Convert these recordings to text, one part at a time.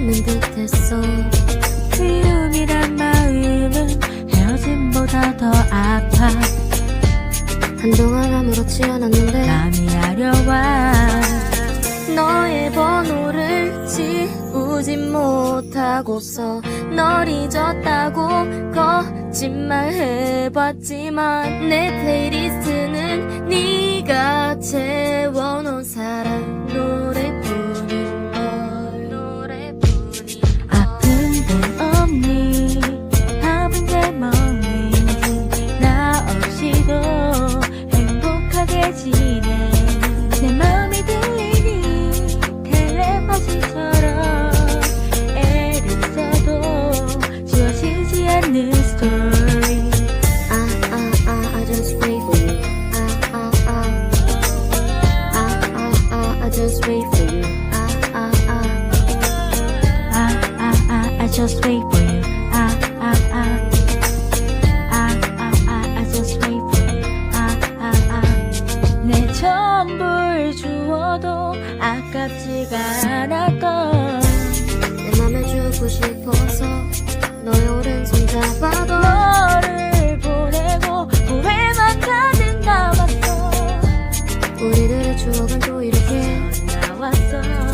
내려앉는 듯했어. 그리움이란 마음은 헤어짐보다 더 아파. 한동안 아무렇지 않았는데 마음이 아려와 너의 번호를 지우지 못하고서 널 잊었다고 거짓말 해봤지만 내 플레이리스트는 네가 채워놓은 사 just wait for you. 아, 아, 아. 아, 아, 아, I just wait 아. 내 전부를 주어도 아깝지가 않았던 내 맘에 주고 싶어서 너의 오른손 잡아도 너를 보내고 후회만 가득 남았어. 우리들의 추억은 또 이렇게 나왔어.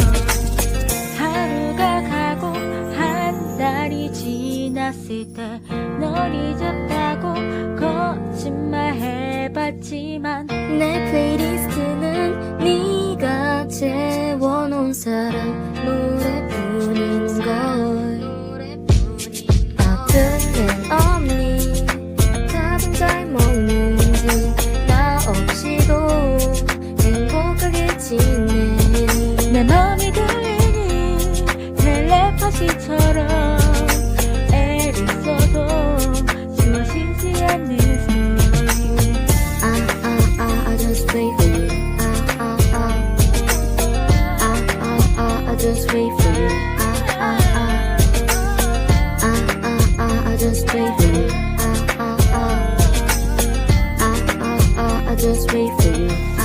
한 달이 지났을 때 널 잊었다고 거짓말 해봤지만 내 플레이리스트는 네가 채워놓은 사랑 노래뿐인 걸. 아픈 데 Just wait for you. Just wait for you. Just wait for you.